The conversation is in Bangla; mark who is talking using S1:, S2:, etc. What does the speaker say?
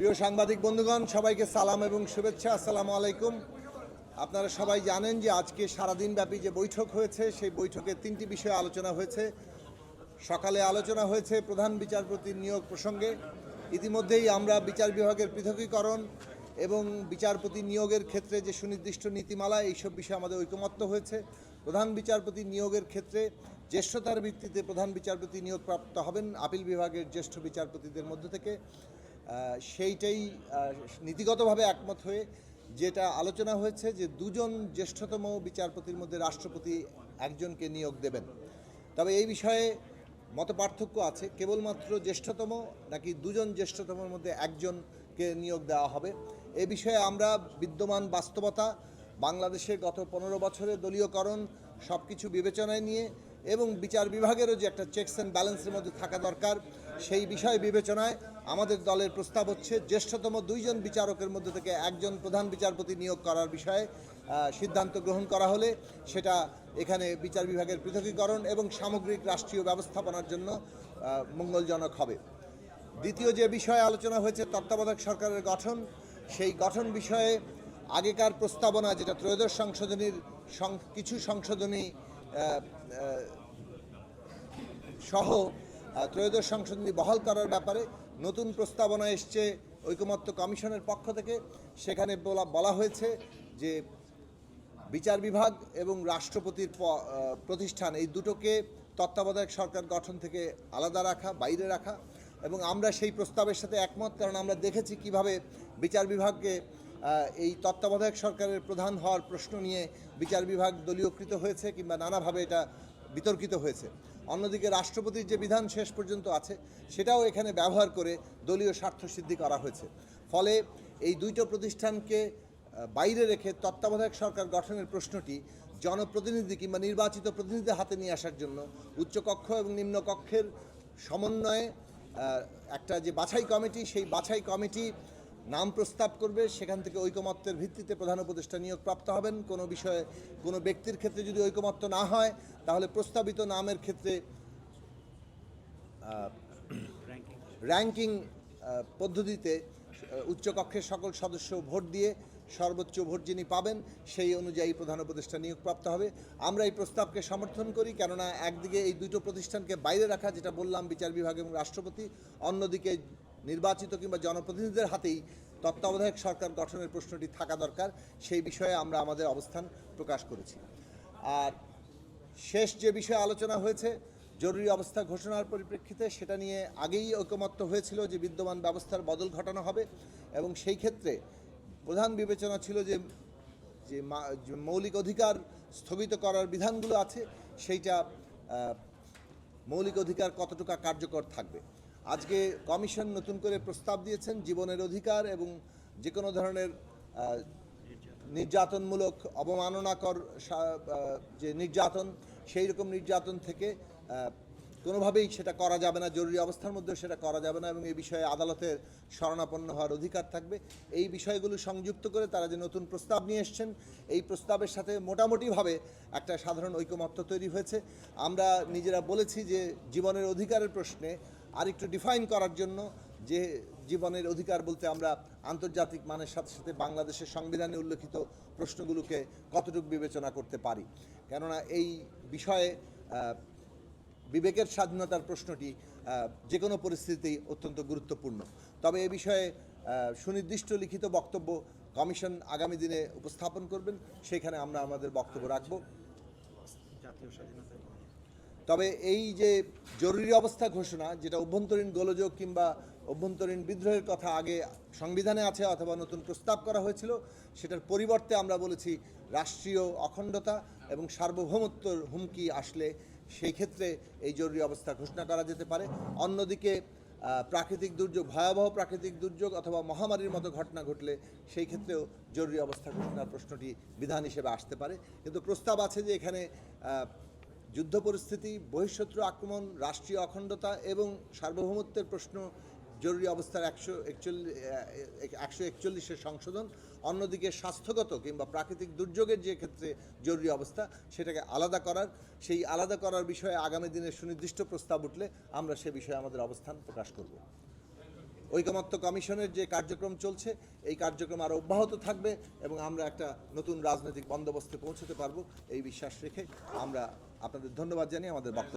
S1: প্রিয় সাংবাদিক বন্ধুগণ, সবাইকে সালাম এবং শুভেচ্ছা। আসসালামু আলাইকুম। আপনারা সবাই জানেন যে আজকে সারাদিন ব্যাপী যে বৈঠক হয়েছে, সেই বৈঠকে তিনটি বিষয়ে আলোচনা হয়েছে। সকালে আলোচনা হয়েছে প্রধান বিচারপতির নিয়োগ প্রসঙ্গে। ইতিমধ্যেই আমরা বিচার বিভাগের পৃথকীকরণ এবং বিচারপতি নিয়োগের ক্ষেত্রে যে সুনির্দিষ্ট নীতিমালা, এইসব বিষয়ে আমাদের ঐকমত্য হয়েছে। প্রধান বিচারপতি নিয়োগের ক্ষেত্রে জ্যেষ্ঠতার ভিত্তিতে প্রধান বিচারপতি নিয়োগপ্রাপ্ত হবেন। আপিল বিভাগের জ্যেষ্ঠ বিচারপতিদের মধ্য থেকে সেইটাই নীতিগতভাবে একমত হয়ে যেটা আলোচনা হয়েছে যে দুজন জ্যেষ্ঠতম বিচারপতির মধ্যে রাষ্ট্রপতি একজনকে নিয়োগ দেবেন। তবে এই বিষয়ে মত পার্থক্য আছে। কেবলমাত্র জ্যেষ্ঠতম নাকি দুজন জ্যেষ্ঠতমের মধ্যে একজনকে নিয়োগ দেওয়া হবে, এ বিষয়ে আমরা বিদ্যমান বাস্তবতা বাংলাদেশে গত পনেরো বছরের দলীয়করণ সব কিছু বিবেচনায় নিয়ে এবং বিচার বিভাগেরও যে একটা চেকস অ্যান্ড ব্যালেন্সের মধ্যে থাকা দরকার সেই বিষয় বিবেচনায় আমাদের দলের প্রস্তাব হচ্ছে, জ্যেষ্ঠতম দুইজন বিচারকের মধ্যে থেকে একজন প্রধান বিচারপতি নিয়োগ করার বিষয়ে সিদ্ধান্ত গ্রহণ করা হলে সেটা এখানে বিচার বিভাগের পৃথকীকরণ এবং সামগ্রিক রাষ্ট্রীয় ব্যবস্থাপনার জন্য মঙ্গলজনক হবে। দ্বিতীয় যে বিষয়ে আলোচনা হয়েছে, তত্ত্বাবধায়ক সরকারের গঠন, সেই গঠন বিষয়ে আগেকার প্রস্তাবনা, যেটা ত্রয়োদশ সংশোধনীর কিছু সংশোধনী সহ ত্রয়োদশ সংশোধনী বহাল করার ব্যাপারে নতুন প্রস্তাবনা এসছে ঐকমত্য কমিশনের পক্ষ থেকে। সেখানে বলা বলা হয়েছে যে বিচার বিভাগ এবং রাষ্ট্রপতির প্রতিষ্ঠান এই দুটোকে তত্ত্বাবধায়ক সরকার গঠন থেকে আলাদা রাখা, বাইরে রাখা এবং আমরা সেই প্রস্তাবের সাথে একমত, কারণ আমরা দেখেছি কীভাবে বিচার বিভাগকে এই তত্ত্বাবধায়ক সরকারের প্রধান হওয়ার প্রশ্ন নিয়ে বিচার বিভাগ দলীয়কৃত হয়েছে কিংবা নানাভাবে এটা বিতর্কিত হয়েছে। অন্যদিকে রাষ্ট্রপতির যে বিধান শেষ পর্যন্ত আছে, সেটাও এখানে ব্যবহার করে দলীয় স্বার্থ সিদ্ধি করা হয়েছে। ফলে এই দুইটো প্রতিষ্ঠানকে বাইরে রেখে তত্ত্বাবধায়ক সরকার গঠনের প্রশ্নটি জনপ্রতিনিধি কিংবা নির্বাচিত প্রতিনিধিদের হাতে নিয়ে আসার জন্য উচ্চকক্ষ এবং নিম্নকক্ষের সমন্বয়ে একটা যে বাছাই কমিটি, সেই বাছাই কমিটি নাম প্রস্তাব করবে, সেখান থেকে ঐকমত্যের ভিত্তিতে প্রধান উপদেষ্টা নিয়োগ প্রাপ্ত হবেন। কোনো বিষয়ে কোনো ব্যক্তির ক্ষেত্রে যদি ঐকমত্য না হয়, তাহলে প্রস্তাবিত নামের ক্ষেত্রে র্যাঙ্কিং পদ্ধতিতে উচ্চকক্ষের সকল সদস্য ভোট দিয়ে সর্বোচ্চ ভোট যিনি পাবেন, সেই অনুযায়ী প্রধান উপদেষ্টা নিয়োগপ্রাপ্ত হবে। আমরা এই প্রস্তাবকে সমর্থন করি, কেননা একদিকে এই দুটো প্রতিষ্ঠানকে বাইরে রাখা, যেটা বললাম বিচার বিভাগ এবং রাষ্ট্রপতি, অন্যদিকে নির্বাচিত কিংবা জনপ্রতিনিধিদের হাতেই তত্ত্বাবধায়ক সরকার গঠনের প্রশ্নটি থাকা দরকার, সেই বিষয়ে আমরা আমাদের অবস্থান প্রকাশ করেছি। আর শেষ যে বিষয়ে আলোচনা হয়েছে, জরুরি অবস্থা ঘোষণার পরিপ্রেক্ষিতে সেটা নিয়ে আগেই ঐকমত্য হয়েছিল যে বিদ্যমান ব্যবস্থার বদল ঘটানো হবে এবং সেই ক্ষেত্রে প্রধান বিবেচনা ছিল যে যে মৌলিক অধিকার স্থগিত করার বিধানগুলো আছে, সেইটা মৌলিক অধিকার কতটুকু কার্যকর থাকবে। আজকে কমিশন নতুন করে প্রস্তাব দিয়েছেন জীবনের অধিকার এবং যে কোনো ধরনের নির্যাতনমূলক, অবমাননাকর যে নির্যাতন, সেই রকম নির্যাতন থেকে কোনোভাবেই সেটা করা যাবে না, জরুরি অবস্থার মধ্যেও সেটা করা যাবে না এবং এই বিষয়ে আদালতের শরণাপন্ন হওয়ার অধিকার থাকবে। এই বিষয়গুলো সংযুক্ত করে তারা যে নতুন প্রস্তাব নিয়ে এসছেন, এই প্রস্তাবের সাথে মোটামুটিভাবে একটা সাধারণ ঐকমত্য তৈরি হয়েছে। আমরা নিজেরা বলেছি যে জীবনের অধিকারের প্রশ্নে আরেকটু ডিফাইন করার জন্য যে জীবনের অধিকার বলতে আমরা আন্তর্জাতিক মানের সাথে সাথে বাংলাদেশের সংবিধানে উল্লেখিত প্রশ্নগুলোকে কতটুকু বিবেচনা করতে পারি। কেননা এই বিষয়ে বিবেকের স্বাধীনতার প্রশ্নটি যে কোনো পরিস্থিতিতেই অত্যন্ত গুরুত্বপূর্ণ। তবে এ বিষয়ে সুনির্দিষ্ট লিখিত বক্তব্য কমিশন আগামী দিনে উপস্থাপন করবেন। সেখানে আমরা আমাদের বক্তব্য রাখব। তবে এই যে জরুরি অবস্থা ঘোষণা, যেটা অভ্যন্তরীণ গোলযোগ কিংবা অভ্যন্তরীণ বিদ্রোহের কথা আগে সংবিধানে আছে অথবা নতুন প্রস্তাব করা হয়েছিল, সেটার পরিবর্তে আমরা বলেছি রাষ্ট্রীয় অখণ্ডতা এবং সার্বভৌমত্বর হুমকি আসলে সেই ক্ষেত্রে এই জরুরি অবস্থা ঘোষণা করা যেতে পারে। অন্যদিকে প্রাকৃতিক দুর্যোগ, ভয়াবহ প্রাকৃতিক দুর্যোগ অথবা মহামারীর মতো ঘটনা ঘটলে সেই ক্ষেত্রেও জরুরি অবস্থা ঘোষণার প্রশ্নটি বিধান হিসেবে আসতে পারে। কিন্তু প্রস্তাব আছে যে এখানে যুদ্ধ পরিস্থিতি, বহিঃশত্রু আক্রমণ, রাষ্ট্রীয় অখণ্ডতা এবং সার্বভৌমত্বের প্রশ্ন, জরুরি অবস্থার একশো একচল্লিশ একশো একচল্লিশের সংশোধন, অন্যদিকে স্বাস্থ্যগত কিংবা প্রাকৃতিক দুর্যোগের যে ক্ষেত্রে জরুরি অবস্থা, সেটাকে আলাদা করার, সেই আলাদা করার বিষয়ে আগামী দিনে সুনির্দিষ্ট প্রস্তাব উঠলে আমরা সে বিষয়ে আমাদের অবস্থান প্রকাশ করব। ঐকমত্য কমিশনের যে কার্যক্রম চলছে, এই কার্যক্রম আরও অব্যাহত থাকবে এবং আমরা একটা নতুন রাজনৈতিক বন্দোবস্তে পৌঁছতে পারব, এই বিশ্বাস রেখে আমরা আপনাদের ধন্যবাদ জানিয়ে আমাদের বক্তব্য